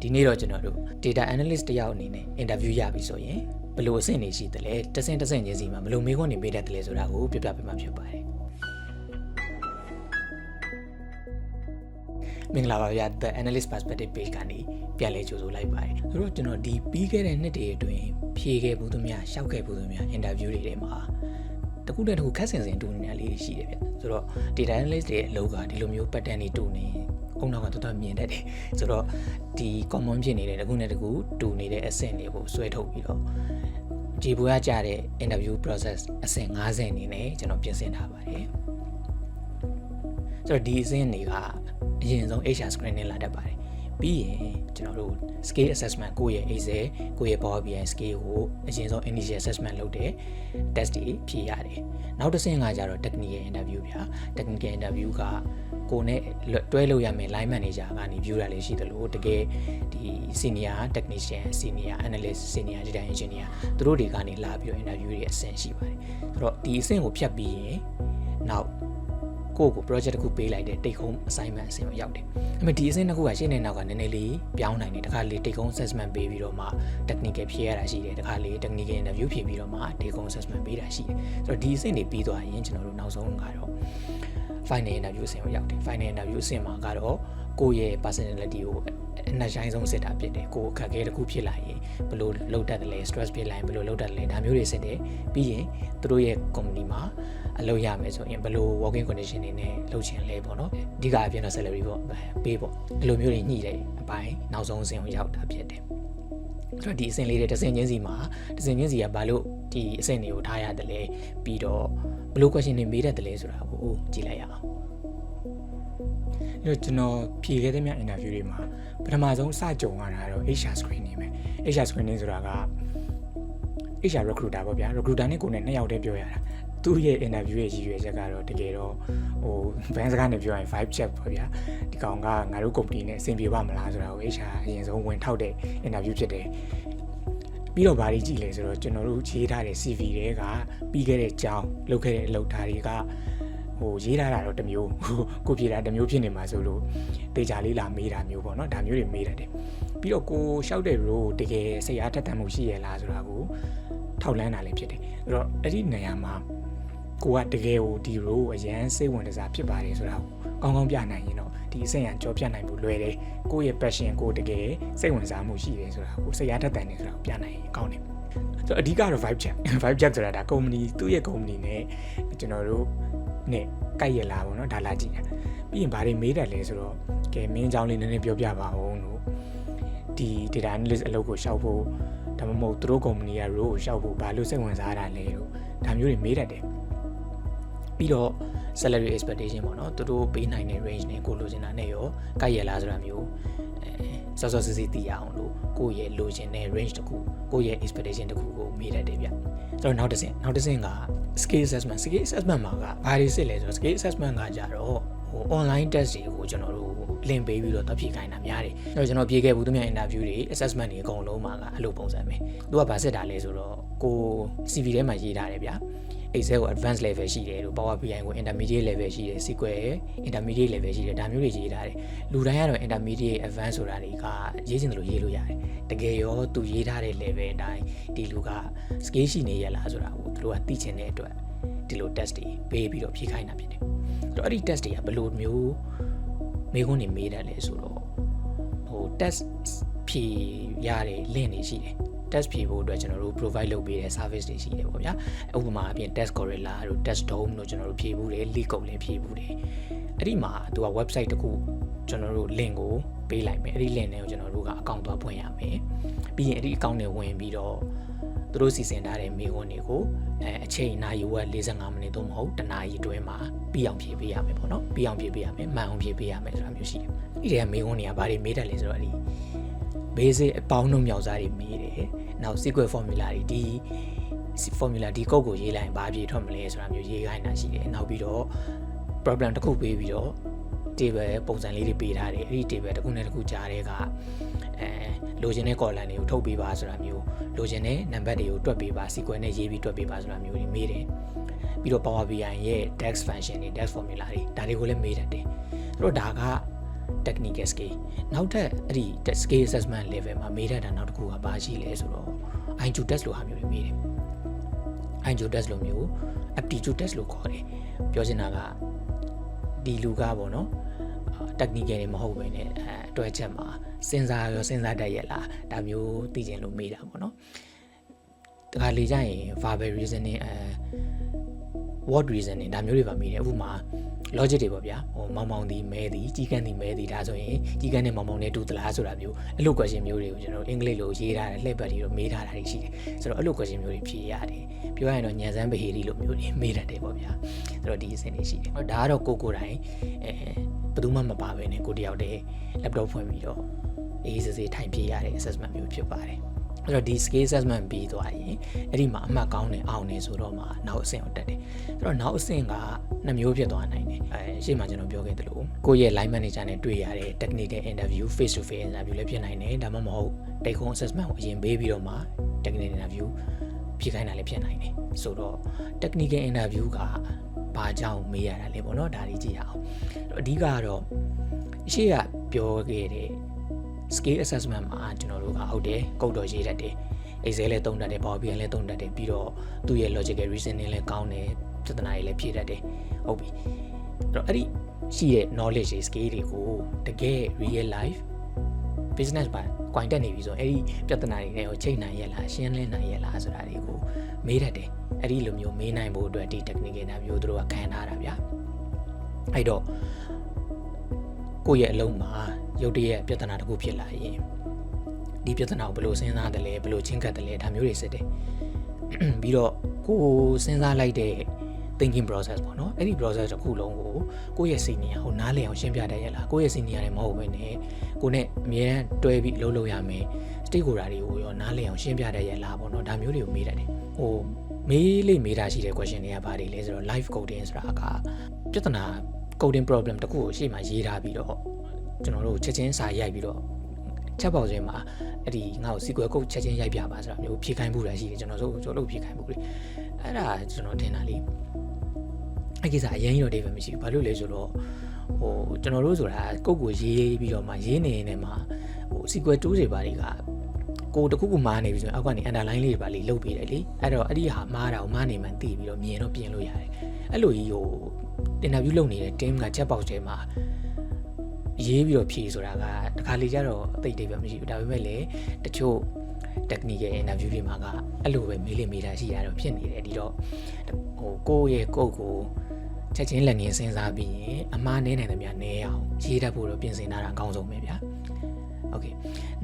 ဒီနေ့တော့ကျွန်တော်တို့ data analyst တယောက်အနေနဲ့ interview ရပြီဆိုရင်ဘယ်လိုအဆင့်တွေရှိသလဲတစ်ဆင့်တစ်ဆင့်ချင်းစီမှာဘယ်လိုမေးခွန်းတွေမေးတတ်တယ်လဲဆိုတာကိုပြပြပေးမှာဖြစ်ပါတယ်မင်္ဂလာပါဗျာ The Analyst Perspective Page ကနေပြန်လည်ကြိုဆိုလိုက်ပါတယ်ဆိုတော့ကျွန်တော်ဒီပြီးခဲ့တဲ့နှစ်တွေအတွင်းဖြေခဲ့ဘူးသူများရှောက်ခဲ့ဘူးသူများ interview တွေထဲမှာတခုတည်းတခုခက်ဆင်ဆင်တူနေတာလေးတွေရှိတယ်ဗျဆိုတော့ data analyst တွေရဲ့အလုပ်ကဒီလိုမျိုး pattern တွေတူနေ အုံနောက်ကတော်တော်မြင်တတ်တယ်ဆိုတော့ဒီ common ဖြစ်နေတဲ့တခုနဲ့တခုတူနေတဲ့အဆင့်တွေကိုဆွဲထုတ်ပြီးတော့ဒီဘွေကကြတဲ့ interview process အဆင့်50အနေနဲ့ကျွန်တော်ပြင်ဆင်ထားပါတယ်ဆိုတော့ဒီအဆင့်တွေကအရင်ဆုံး HR screening လာတတ်ပါတယ်ပြီးရင်ကျွန်တော်တို့ skill assessment ကိုယ့်ရဲ့ Excel ကိုယ့်ရဲ့ Power BI skill ကိုအရင်ဆုံး initial assessment လုပ်တဲ့ test တွေဖြေရတယ်နောက်တစ်ဆင့်ကကြတော့ technical interview ဗျာ technical interview က ကိုယ်နဲ့တွဲလို့ရမယ် line manager ကနေ view တာလေးရှိသလိုတကယ်ဒီ senior technician senior analyst senior data engineer သူတို့တွေကနေလာပြီးတော့ interview တွေအဆင့်ရှိပါတယ်ဆိုတော့ဒီအဆင့်ကိုဖြတ်ပြီးရင်နောက်ကိုယ့်ကို project တစ်ခုပေးလိုက်တဲ့ take home assignment အဆင့်ကိုရောက်တယ်။အဲ့မဲ့ဒီအဆင့်တစ်ခုကရှင်းနေနောက်ကနည်းနည်းလေးပြောင်းနိုင်တယ်။တခါလေ take home assessment ပေးပြီးတော့မှ technical ဖြေရတာရှိတယ်။တခါလေ technical interview ဖြေပြီးတော့မှ take home assessment ပေးတာရှိတယ်။ဆိုတော့ဒီအဆင့်တွေပြီးသွားရင်ကျွန်တော်တို့နောက်ဆုံးကတော့ final interview အဆင့်ကိုရောက်တယ် final interview အဆင့်မှာကတော့ကိုယ့်ရဲ့ personality ကိုအနှဆိုင်ဆုံးစစ်တာဖြစ်တယ်ကိုယ်အခက်အခဲတစ်ခုဖြစ်လာရင်ဘယ်လိုလုပ်တတ်တယ်လဲ stress ဖြစ်လာရင်ဘယ်လိုလုပ်တတ်တယ်လဲဒါမျိုးတွေစစ်တယ်ပြီးရင်သူတို့ရဲ့ company မှာအလုပ်ရမယ်ဆိုရင်ဘယ်လို working condition တွေနဲ့လုပ်ချင်လဲပေါ့နော်အဓိကအပြင်တော့ salary ပေါ့ပေးပေါ့ဒီလိုမျိုးတွေညှိတယ်အပိုင်းနောက်ဆုံးအဆင့်ကိုရောက်တာဖြစ်တယ်ဆိုတော့ဒီအဆင့်လေးတွေတစ်ဆင့်ချင်းစီမှာတစ်ဆင့်ချင်းစီကဘာလို့ဒီအဆင့်တွေကိုထားရတယ်လဲပြီးတော့ ဘယ်လို question တွေမေးတတ်တယ်လဲဆိုတာကိုကြည့်လိုက်ရအောင်အဲ့တော့ကျွန်တော်ဖြေခဲ့တဲ့မြ interview တွေမှာပထမဆုံးစကြုံရတာတော့ HR screening ပဲ HR screening ဆိုတာက HR recruiter ပေါ့ဗျာ recruiter နဲ့ကိုယ်နဲ့နှစ်ယောက်တည်းပြောရတာသူ့ရဲ့ interview ရဲ့ရည်ရွယ်ချက်ကတော့တကယ်တော့ဟိုဘန်းစကားနဲ့ပြောရင် vibe check ပေါ့ဗျာဒီကောင်ကငါတို့ company နဲ့အဆင်ပြေပါမလားဆိုတာကို HR အရင်ဆုံးဝင်ထောက်တဲ့ interview ဖြစ်တယ် ပြီးတော့ဗားကြီးကြည့်လဲဆိုတော့ကျွန်တော်တို့ရေးထားတဲ့ CV တွေကပြီးခဲ့တဲ့ကြောင်းလုပ်ခဲ့တဲ့အလုပ်သားတွေကဟိုရေးထားတာတော့တစ်မျိုးဟိုကိုပြေတာတစ်မျိုးဖြစ်နေမှာဆိုလို့တေချာလေးလာမေးတာမျိုးပေါ့နော်ဒါမျိုးတွေမေးတတ်တယ်ပြီးတော့ကိုလျှောက်တဲ့ role တကယ်စိတ်အားထက်သန်မှုရှိရလားဆိုတာကိုထောက်လန်းတာလည်းဖြစ်တယ်အဲ့တော့အဲ့ဒီနေရာမှာ ကိုကတကယ်ကိုဒီ role ကိုအရန်စိတ်ဝင်စားဖြစ်ပါတယ်ဆိုတာကိုကောင်းကောင်းပြနိုင်ရင်တော့ဒီအဆင့်ရကြောပြနိုင်ဖို့လွယ်တယ်ကိုယ့်ရဲ့ passion ကိုတကယ်စိတ်ဝင်စားမှုရှိတယ်ဆိုတာကိုစိတ်အားထက်သန်တယ်ဆိုတာကိုပြနိုင်ရင်ကောင်းတယ်ဆိုတော့အဓိကတော့ vibe check vibe check ဆိုတာဒါ company သူ့ရဲ့ company နဲ့ကျွန်တော်တို့နဲ့ကိုက်ရလားပေါ့နော်ဒါလာကြည့်တာပြီးရင်ဘာတွေမေးတယ်လဲဆိုတော့ကဲမင်းအကြောင်းလေးနည်းနည်းပြောပြပါဦးလို့ဒီ data analyst အလုပ်ကိုရှောက်ဖို့ဒါမှမဟုတ်သူတို့ company က role ကိုရှောက်ဖို့ဘာလို့စိတ်ဝင်စားတာလဲလို့ဒါမျိုးတွေမေးတတ်တယ် ပြီးတော့ salary expectation ပေါ့နော်သူတို့ပေးနိုင်တဲ့ range နဲ့ကိုလိုချင်တာနဲ့ရောကိုက်ရလားဆိုတာမျိုးအဲစောစောစစ်စစ်သိရအောင်လို့ကိုယ့်ရဲ့လိုချင်တဲ့ range တခုကိုယ့်ရဲ့ expectation တခုကိုမေးတတ်တယ်ဗျဆိုတော့နောက်တစ်ဆင့်နောက်တစ်ဆင့်က skill assessment skill assessment မှာကဘာတွေစစ်လဲဆိုတော့ skill assessment ကကြတော့ဟို online test တွေကိုကျွန်တော်တို့လင်ပေးပြီးတော့တက်ဖြေခိုင်းတာများတယ်။အဲတော့ကျွန်တော်ပြေခဲ့ဘူးသူများ interview တွေ assessment တွေအကုန်လုံးမှာကအဲ့လိုပုံစံပဲ။သူကဗာစစ်တာလဲဆိုတော့ကို CV ထဲမှာရေးထားတယ်ဗျာ။ Excel ကို advanced level ရှိတယ်လို့ Power BI ကို intermediate level ရှိတယ် SQL intermediate level ရှိတယ်ဒါမျိုးတွေရေးထားတယ်။လူတိုင်းကတော့ intermediate advanced ဆိုတာတွေကရေးချင်တယ်လို့ရေးလို့ရတယ်။တကယ်ရောသူရေးထားတဲ့ level အတိုင်းဒီလူက skill ရှိနေရလားဆိုတာကိုသူတို့ကသိချင်တဲ့အတွက်ဒီလို test တွေပေးပြီးတော့ဖြေခိုင်းတာဖြစ်တယ်။အဲ့တော့အဲ့ဒီ test တွေကဘယ်လိုမျိုးမေးခွန်းတွေမေးတယ်လဲဆိုတော့ဟို test ဖြေရတဲ့ link တွေရှိတယ် test ဖြေဖို့အတွက်ကျွန်တော်တို့ provide လုပ်ပေးတဲ့ service တွေရှိတယ်ပေါ့ဗျာဥပမာအပြင် test gorilla တို့ test dome တို့ကျွန်တော်တို့ဖြေဖို့တယ် leak ကုန်လည်းဖြေဖို့တယ်အဲ့ဒီမှာသူက website တခုကျွန်တော်တို့ link ကိုပေးလိုက်မယ်အဲ့ဒီ link တွေကိုကျွန်တော်တို့ကအကောင့်သွားဖွင့်ရမယ်ပြီးရင်အဲ့ဒီအကောင့်တွေဝင်ပြီးတော့သူတို့စီစဉ်ထားတဲ့မေးခွန်းတွေကိုအဲအချိန်နာရီဝက်45မိနစ်သို့မဟုတ်တနာရီတွင်းမှာပြီးအောင်ဖြေပေးရမယ်ပေါ့နော်ပြီးအောင်ဖြေပေးရမယ်မှန်အောင်ဖြေပေးရမယ်ဆိုတာမျိုးရှိတယ်ဒီထဲကမေးခွန်းတွေကဘာတွေမေးတတ်လဲဆိုတော့အဲ့ဒီ basic အပေါင်းနှုတ်မြောက်စားတွေမေးတယ်နောက် sequence formula တွေဒီ formula ဒီကုတ်ကိုရေးလိုက်ရင်ဘာပြေထွက်မလဲဆိုတာမျိုးရေးခိုင်းတာရှိတယ်နောက်ပြီးတော့ problem တစ်ခုပေးပြီးတော့ table ပုံစံလေးတွေပေးထားတယ်အဲ့ဒီ table တစ်ခုနဲ့တစ်ခုကြားတဲ့ကအဲလိုချင်တဲ့ column တွေကိုထုတ်ပေးပါဆိုတာမျိုးလိုချင်တဲ့ number တွေကိုတွက်ပေးပါ sequence နဲ့ရေးပြီးတွက်ပေးပါဆိုတာမျိုးတွေမေးတယ်ပြီးတော့ Power BI ရဲ့ DAX function တွေ DAX formula တွေဒါတွေကိုလည်းမေးတတ်တယ်ဆိုတော့ဒါက technical skill နောက်ထပ်အဲ့ဒီ skill assessment level မှာမေးတတ်တာနောက်တစ်ခုကဘာရှိလဲဆိုတော့ IQ test လို့ဟာမျိုးတွေမေးတယ် IQ test လို့မျိုး aptitude test လို့ခေါ်တယ်ပြောချင်တာကဒီလူကပေါ့နော် technical တွေမဟုတ်ဘဲနဲ့အဲအတွဲချက်မှာစဉ်းစားရောစဉ်းစားတတ်ရဲ့လားဒါမျိုးသိချင်လို့မေးတာပေါ့နော်တခါလေကြရင် verbal reasoning အဲ word reasoning ဒါမျိုးတွေပါမေးတယ်ဥပမာ logic တွေပေါ့ဗျာဟိုမောင်မောင်ဒီမဲဒီကြီးကန်းဒီမဲဒီဒါဆိုရင်ကြီးကန်းနဲ့မောင်မောင်နဲ့တူသလားဆိုတာမျိုးအဲ့လို question မျိုးတွေကိုကျွန်တော်အင်္ဂလိပ်လိုရေးထားတယ်လှည့်ပတ်တွေတော့မေးထားတာတွေရှိတယ်ဆိုတော့အဲ့လို question မျိုးတွေဖြေရတယ်ပြောရရင်တော့ညံစမ်းဗဟေရီလိုမျိုးတွေမေးတတ်တယ်ပေါ့ဗျာဆိုတော့ဒီအဆင့်တွေရှိတယ်ဒါကတော့ကိုကိုတိုင်းအဲဘယ်သူမှမပါဘဲနဲ့ကိုတယောက်တည်း laptop ဖွင့်ပြီးတော့အေးစစ်စစ်ထိုင်ပြရတဲ့ assessment မျိုးဖြစ်ပါတယ် အဲ့တော့ဒီ skill assessment ပြီးသွားရင်အဲ့ဒီမှာအမှတ်ကောင်းတယ်အောင်တယ်ဆိုတော့မှနောက်အဆင့်ကိုတက်တယ်အဲ့တော့နောက်အဆင့်ကနှစ်မျိုးဖြစ်သွားနိုင်တယ်အဲရှေ့မှာကျွန်တော်ပြောခဲ့သလိုကိုယ့်ရဲ့ line manager နဲ့တွေ့ရတဲ့ technical interview face to face interview လည်းဖြစ်နိုင်တယ်ဒါမှမဟုတ် take home assessment ကိုအရင်ပေးပြီးတော့မှ technical interview ဖြေခိုင်းတာလည်းဖြစ်နိုင်တယ်ဆိုတော့ technical interview ကဘာကြောင့်မေးရတာလဲပေါ့နော်ဒါလေးကြည့်ရအောင်အဓိကကတော့ရှေ့ကပြောခဲ့တဲ့ skill assessment မှာကျွန်တော်တို့ကဟုတ်တယ်ကုတ်တော်ရေးတတ်တယ် Excel လည်းသုံးတတ်တယ် Power BI လည်းသုံးတတ်တယ်ပြီးတော့သူ့ရဲ့ logical reasoning လည်းကောင်းတယ်ပြဿနာတွေလည်းဖြေတတ်တယ်ဟုတ်ပြီအဲ့တော့အဲ့ဒီရှိတဲ့ knowledge တွေ skill တွေကိုတကယ် real life business မှာ coin တက်နေပြီဆိုရင်အဲ့ဒီပြဿနာတွေနဲ့ကိုချိန်နိုင်ရလားရှင်းလင်းနိုင်ရလားဆိုတာတွေကိုမေးတတ်တယ်အဲ့ဒီလိုမျိုးမေးနိုင်ဖို့အတွက်ဒီ technical interview သူတို့ကခံထားတာဗျာအဲ့တော့ ကိုယ့်ရဲ့အလုံးမှာရုတ်တရက်ပြဿနာတစ်ခုဖြစ်လာရင်ဒီပြဿနာကိုဘယ်လိုစဉ်းစားတယ်လဲဘယ်လိုချင်းကပ်တယ်လဲဒါမျိုးတွေစစ်တယ်ပြီးတော့ကိုစဉ်းစားလိုက်တဲ့ thinking process ပေါ့နော်အဲ့ဒီ process တစ်ခုလုံးကိုကိုယ့်ရဲ့ senior ဟိုနားလည်အောင်ရှင်းပြတတ်ရလားကိုယ့်ရဲ့ senior တွေမဟုတ်ဘဲနဲ့ကိုနဲ့အမြဲတမ်းတွဲပြီးအလုပ်လုပ်ရမယ် stakeholder တွေကိုရောနားလည်အောင်ရှင်းပြတတ်ရလားပေါ့နော်ဒါမျိုးတွေကိုမေးတတ်တယ်ဟိုမေးလိမေးတာရှိတဲ့ question တွေကဘာတွေလဲဆိုတော့ live coding ဆိုတာကပြဿနာ coding problem တခုကိုရှေ့မှာရေးထားပြီးတော့ကျွန်တော်တို့ချက်ချင်းစာရိုက်ပြီးတော့ချက်ပေါက်စင်းမှာအဲ့ဒီငါ့ကို SQL code ချက်ချင်းရိုက်ပြပါဆိုတာမျိုးဖြေခိုင်းမှုတာရှိတယ်ကျွန်တော်တို့ကျွန်တော်တို့ဖြေခိုင်းမှုလေအဲ့ဒါကျွန်တော်ထင်တာလေအဲ့ကိစ္စအရင်ကြီးတော့ data မရှိဘူးဘာလို့လဲဆိုတော့ဟိုကျွန်တော်တို့ဆိုတာကုတ်ကိုရေးပြီးတော့မှရေးနေနေမှာဟို SQL tool တွေပါတွေကကိုတခုခုမားနေပြီဆိုရင်အောက်ကနေ underline လေးတွေပါလေးလုတ်ပေးတယ်လေအဲ့တော့အဲ့ဒီဟာမားတာကိုမားနေမှန်းသိပြီးတော့မြင်တော့ပြင်လို့ရတယ်အဲ့လိုကြီးဟို interview လုပ်နေတဲ့ team ကချက်ပေါက်ထဲမှာရေးပြီးတော့ဖြေဆိုတာကတခါလေကျတော့အသိတိတ်ပဲမရှိဘူးဒါပေမဲ့လည်းတချို့ technical interview တွေမှာကအဲ့လိုပဲမေးလိမေးတာရှိတာတော့ဖြစ်နေတယ်ဒီတော့ဟိုကိုယ့်ရဲ့ကိုယ့်ကိုချက်ချင်းလက်ငင်းစဉ်းစားပြီးရင်အမှားနည်းနိုင်တယ်များနည်းအောင်ရေးတတ်ဖို့တော့ပြင်ဆင်ထားတာအကောင်းဆုံးပဲဗျာ Okay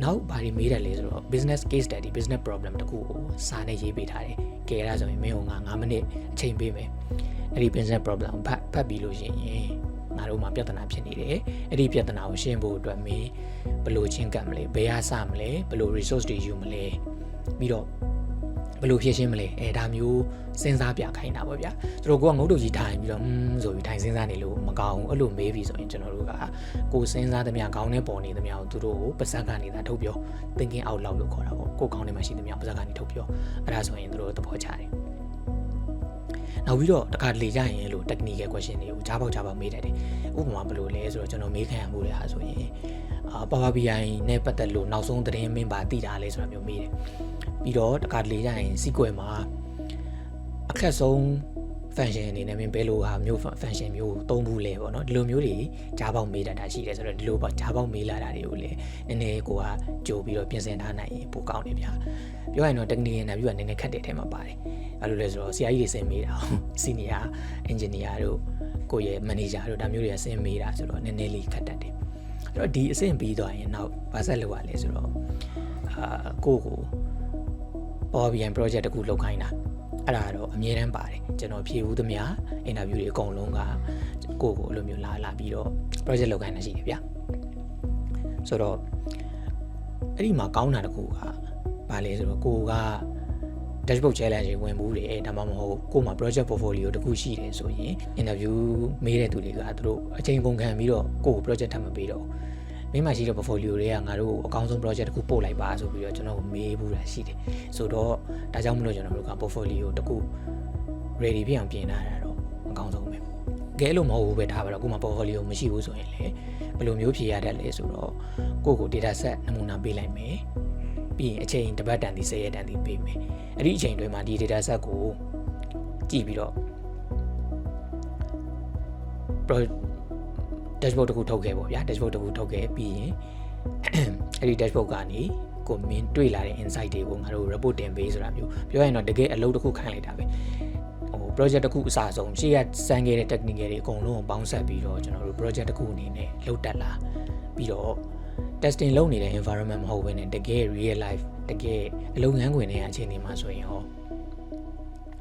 နောက်ဘာတွေမေးတယ်လဲဆိုတော့ business case study business problem တခုကိုစာနဲ့ရေးပေးထားတယ်။ကဲအဲ့ဒါဆိုရင်မင်းက9မိနစ်အချိန်ပေးမယ်။ အဲ့ဒီ business problem ဖတ်ဖတ်ပြီးလို့ရှိရင်ငါတို့မှာပြဿနာဖြစ်နေတယ်။အဲ့ဒီပြဿနာကိုရှင်းဖို့အတွက်မင်းဘယ်လိုချင်းကပ်မလဲ။ဘယ်ဟာစမလဲ။ဘယ်လို resource တွေယူမလဲ။ပြီးတော့ဘယ်လိုဖြည့်ရှင်းမလဲအဲဒါမျိုးစဉ်းစားပြခိုင်းတာပေါ့ဗျာသူတို့ကငုတ်တုတ်ကြီးထိုင်ပြီးတော့อืมဆိုပြီးထိုင်စဉ်းစားနေလို့မကောင်းဘူးအဲ့လိုမေးပြီးဆိုရင်ကျွန်တော်တို့ကကိုစဉ်းစားသမျှခေါင်းထဲပေါ်နေသမျှကိုသူတို့ကိုပါဇက်ကနေသာထုတ်ပြော thinking out loud လို့ခေါ်တာပေါ့ကိုခေါင်းထဲမှာရှိသမျှပါဇက်ကနေထုတ်ပြောအဲ့ဒါဆိုရင်သူတို့သဘောကျတယ် နောက်ပြီးတော့တခါလေကြရင်လို့ technical question တွေကိုကြားပေါက်ကြားပေါက်မေးတတ်တယ်ဥပမာဘယ်လိုလဲဆိုတော့ကျွန်တော်မေးခံရမှုတွေဟာဆိုရင်အာ Power BI နဲ့ပတ်သက်လို့နောက်ဆုံးသတင်းမင်းပါသိတာလဲဆိုတာမျိုးမေးတယ်ပြီးတော့တခါလေကြရင် SQL မှာအခက်ဆုံး function အနေနဲ့မင်းဘယ်လိုဟာမျိုး function မျိုးသုံးဘူးလဲပေါ့နော်ဒီလိုမျိုးတွေကြားပေါက်မေးတတ်တာရှိတယ်ဆိုတော့ဒီလိုပေါ့ကြားပေါက်မေးလာတာတွေကိုလည်းနည်းနည်းကိုကကြိုပြီးတော့ပြင်ဆင်ထားနိုင်ရင်ပိုကောင်းတယ်ဗျာပြောရရင်တော့ technical interview ကနည်းနည်းခက်တဲ့အထဲမှာပါတယ်ဘာလို့လဲဆိုတော့ဆရာကြီးတွေစင်မေးတာ senior engineer တို့ကိုယ့်ရဲ့ manager တို့ဒါမျိုးတွေကစင်မေးတာဆိုတော့နည်းနည်းလေးခက်တတ်တယ်အဲ့တော့ဒီအဆင့်ပြီးသွားရင်နောက်ဘာဆက်လုပ်ရလဲဆိုတော့အာကိုကို Power BI project တခုလုပ်ခိုင်းတာ အဲ့ဒါတော့အမြဲတမ်းပါတယ်ကျွန်တော်ဖြေဘူးသမျှ interview တွေအကုန်လုံးကကိုကိုအဲ့လိုမျိုးလာလာပြီးတော့ project လုပ်ခိုင်းတာရှိတယ်ဗျာဆိုတော့အဲ့ဒီမှာကောင်းတာတခုကဘာလဲဆိုတော့ကိုက dashboard challenge တွေဝင်ဘူးတယ်ဒါမှမဟုတ်ကို့မှာ project portfolio တခုရှိတယ်ဆိုရင် interview မေးတဲ့သူတွေကသူတို့အချိန်ကုန်ခံပြီးတော့ကို့ကို project ထပ်မပေးတော့ မင်းမရှိတဲ့ portfolio တွေကငါတို့အကောင်းဆုံး project တခုပို့လိုက်ပါဆိုပြီးတော့ကျွန်တော်မေးဘူးတာရှိတယ်ဆိုတော့ဒါကြောင့်မလို့ကျွန်တော်တို့က portfolio တခု ready ဖြစ်အောင်ပြင်ထားတာတော့အကောင်းဆုံးပဲကဲလို့မဟုတ်ဘူးပဲထားပါတော့ကိုမ portfolio မရှိဘူးဆိုရင်လေဘယ်လိုမျိုးဖြေရတတ်လဲဆိုတော့ကိုယ့်ကို data set နမူနာပေးလိုက်မယ်ပြီးရင်အချိန်တစ်ပတ်တန်ဒီ10ရက်တန်ဒီပေးမယ်အဲ့ဒီအချိန်တွင်းမှာဒီ data set ကိုကြည့်ပြီးတော့ pro dashboard တစ်ခုထုတ်ခဲ့ပေါ့ဗျာ dashboard တစ်ခုထုတ်ခဲ့ပြီးရင်အဲ့ဒီ dashboard ကနေကိုမင်းတွေ့လာတဲ့ insight တွေကိုငါတို့ report တင်ပေးဆိုတာမျိုးပြောရရင်တော့တကယ်အလုပ်တစ်ခုခိုင်းလိုက်တာပဲဟို project တစ်ခုအစအဆုံးရှေ့ကစမ်းခဲ့တဲ့ technical တွေအကုန်လုံးကိုပေါင်းစပ်ပြီးတော့ကျွန်တော်တို့ project တစ်ခုအနေနဲ့လုပ်တက်လာပြီးတော့ testing လုပ်နေတဲ့ environment မဟုတ်ဘဲနဲ့တကယ် real life တကယ်အလုပ်ငန်းခွင်တွေအခြေအနေမှာဆိုရင်ဟော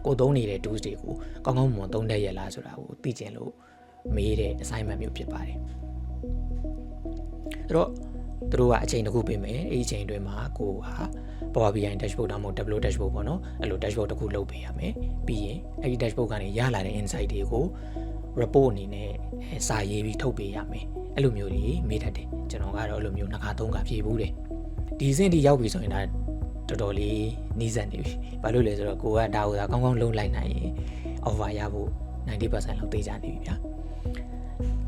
ကိုသုံးနေတဲ့ tools တွေကိုကောင်းကောင်းမွန်မွန်သုံးတတ်ရလားဆိုတာကိုသိကျင်လို့ မေးတဲ့ assignment မျိုးဖြစ်ပါတယ်အဲ့တော့သူတို့ကအချိန်တစ်ခုပေးမယ်အဲ့ဒီအချိန်အတွင်းမှာကိုက Power BI dashboard တော့မဟုတ် Tableau dashboard ပေါ့နော်အဲ့လို dashboard တစ်ခုလုပ်ပေးရမယ်ပြီးရင်အဲ့ဒီ dashboard ကနေရလာတဲ့ insight တွေကို report အနေနဲ့စာရေးပြီးထုတ်ပေးရမယ်အဲ့လိုမျိုးတွေမေးတတ်တယ်ကျွန်တော်ကတော့အဲ့လိုမျိုးနှစ်ခါသုံးခါဖြေဘူးတယ်ဒီစင်းဒီရောက်ပြီဆိုရင်ဒါတော်တော်လေးနီးစပ်နေပြီဘာလို့လဲဆိုတော့ကိုကဒါကိုသာကောင်းကောင်းလုံးလိုက်နိုင်ရင် offer ရဖို့90%လောက်သေးကြနေပြီဗျာ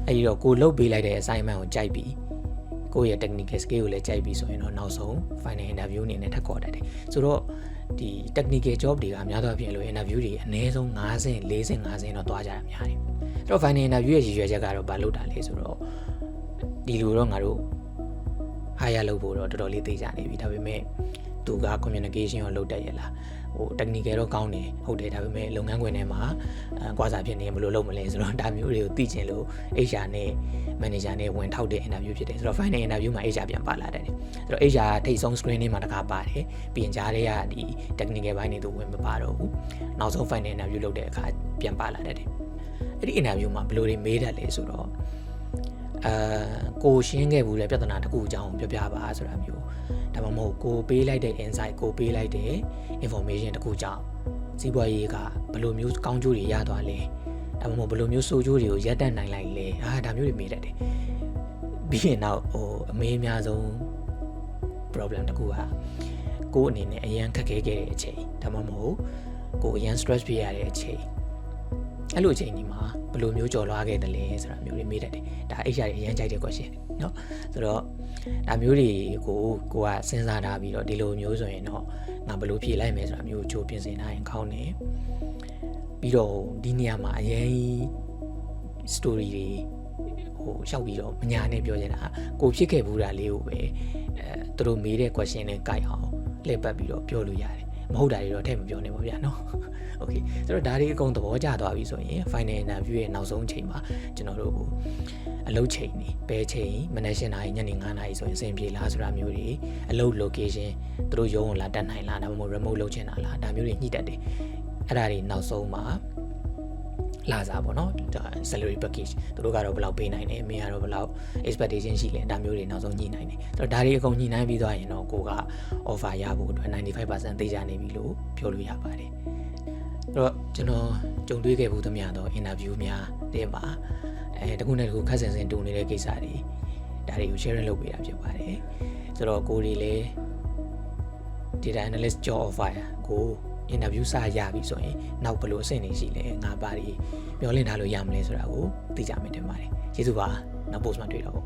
အဲ့ဒီတော့ကိုလုတ်ပေးလိုက်တဲ့ assignment ကိုကြိုက်ပြီးကိုယ့်ရဲ့ technical skill ကိုလည်းကြိုက်ပြီးဆိုရင်တော့နောက်ဆုံး final interview အနေနဲ့ထပ်ခေါ်တတ်တယ်ဆိုတော့ဒီ technical job တွေကအများသောအားဖြင့်လို့ interview တွေအနည်းဆုံး9ဆင့်4ဆင့်5ဆင့်တော့တွားကြတာများတယ်အဲ့တော့ final interview ရဲ့ရည်ရွယ်ချက်ကတော့ဘာလို့တာလဲဆိုတော့ဒီလိုတော့ငါတို့ hire လုပ်ဖို့တော့တော်တော်လေးသိကြနေပြီဒါပေမဲ့သူက communication ကိုလုပ်တတ်ရလား ဟို technical တော့ကောင်းတယ်ဟုတ်တယ်ဒါပေမဲ့လုပ်ငန်းခွင်ထဲမှာအဲကွာစာဖြစ်နေဘယ်လိုလုပ်မလဲဆိုတော့ဒါမျိုးတွေကိုသိချင်လို့ HR နဲ့ manager နဲ့ဝင်ထောက်တဲ့ interview ဖြစ်တယ်ဆိုတော့ final interview မှာ HR ပြန်ပါလာတယ်ဆိုတော့ HR ထိတ်ဆုံး screening မှာတခါပါတယ်ပြင်ကြားတဲ့ကဒီ technical ဘိုင်းတွေသူဝင်မပါတော့ဘူးနောက်ဆုံး final interview လုပ်တဲ့အခါပြန်ပါလာတယ်အဲ့ဒီ interview မှာဘယ်လိုတွေမေးတတ်လဲဆိုတော့ အာကိုရှင်းခဲ့ဘူးတဲ့ပြဿနာတစ်ခုအကြောင်းပြောပြပါဆိုတာမျိုးဒါမှမဟုတ်ကိုပေးလိုက်တဲ့ insight ကိုပေးလိုက်တဲ့ information တစ်ခုကြောင့်စီးပွားရေးကဘယ်လိုမျိုးကောင်းကျိုးတွေရသွားလဲဒါမှမဟုတ်ဘယ်လိုမျိုးဆိုးကျိုးတွေကိုရပ်တန့်နိုင်လိုက်လဲအာဒါမျိုးတွေမေးတတ်တယ်ပြီးရင်တော့ဟိုအမေးအများဆုံး problem တစ်ခုကကိုယ်အနေနဲ့အရန်ခက်ခဲခဲ့တဲ့အချိန်ဒါမှမဟုတ်ကိုယ်အရန် stress ဖြစ်ရတဲ့အချိန် အဲ့လိုအချိန်ဒီမှာဘယ်လိုမျိုးကြော်လွားခဲ့တယ်လဲဆိုတာမျိုးတွေမေးတတ်တယ်ဒါ HR တွေအရန်ကြိုက်တဲ့ question เนาะဆိုတော့ဒါမျိုးတွေကိုကိုကစဉ်းစားထားပြီးတော့ဒီလိုမျိုးဆိုရင်တော့ငါဘယ်လိုဖြေလိုက်မယ်ဆိုတာမျိုးကြိုပြင်ဆင်ထားရင်ကောင်းတယ်ပြီးတော့ဒီနေရာမှာအရင် story တွေဟိုရှောက်ပြီးတော့မညာနဲ့ပြောချင်တာကိုဖြစ်ခဲ့ဘူးတာလေးကိုပဲအဲသူတို့မေးတဲ့ question နဲ့ကြိုက်အောင်လှည့်ပတ်ပြီးတော့ပြောလို့ရတယ် မဟုတ်တာတွေတော့ထည့်မပြောနဲ့ပါဗျာနော် okay ဆိုတော့ဒါတွေအကုန်သဘောကျသွားပြီဆိုရင် final interview ရဲ့နောက်ဆုံးအချိန်မှာကျွန်တော်တို့အလုပ်ချိန်နေဘယ်ချိန်မနက်၈နာရီညနေ9နာရီဆိုရင်အဆင်ပြေလားဆိုတာမျိုးတွေအလုပ် location သူတို့ရုံးကိုလာတက်နိုင်လားဒါမှမဟုတ် remote လုပ်ချင်တာလားဒါမျိုးတွေညှိတတ်တယ်အဲ့ဒါတွေနောက်ဆုံးမှာ လာစားပေါ့နော်ဒါ salary package သူတို့ကတော့ဘယ်လောက်ပေးနိုင်တယ်မင်းကတော့ဘယ်လောက် expectation ရှိလဲဒါမျိုးတွေနောက်ဆုံးညှိနိုင်တယ်ဆိုတော့ဒါတွေအကုန်ညှိနှိုင်းပြီးသွားရင်တော့ကိုက offer ရဖို့အတွက်95%သိကြနေပြီလို့ပြောလို့ရပါတယ်အဲ့တော့ကျွန်တော်ကြုံတွေ့ခဲ့ဘူးသမျှတော့ interview များတဲ့မှာအဲတခုနဲ့တခုခက်ဆင်ဆင်တူနေတဲ့ကိစ္စတွေဒါတွေကို sharing လုပ်ပေးတာဖြစ်ပါတယ်ဆိုတော့ကိုတွေလည်း data analyst job offer ကို interview စရပြီဆိုရင်နောက်ဘယ်လိုအဆင့်တွေရှိလဲငါပါတွေမျောလင့်ထားလို့ရမလဲဆိုတာကိုသိကြမယ်တင်ပါတယ်ကျေးဇူးပါနောက် post မှာတွေ့တော့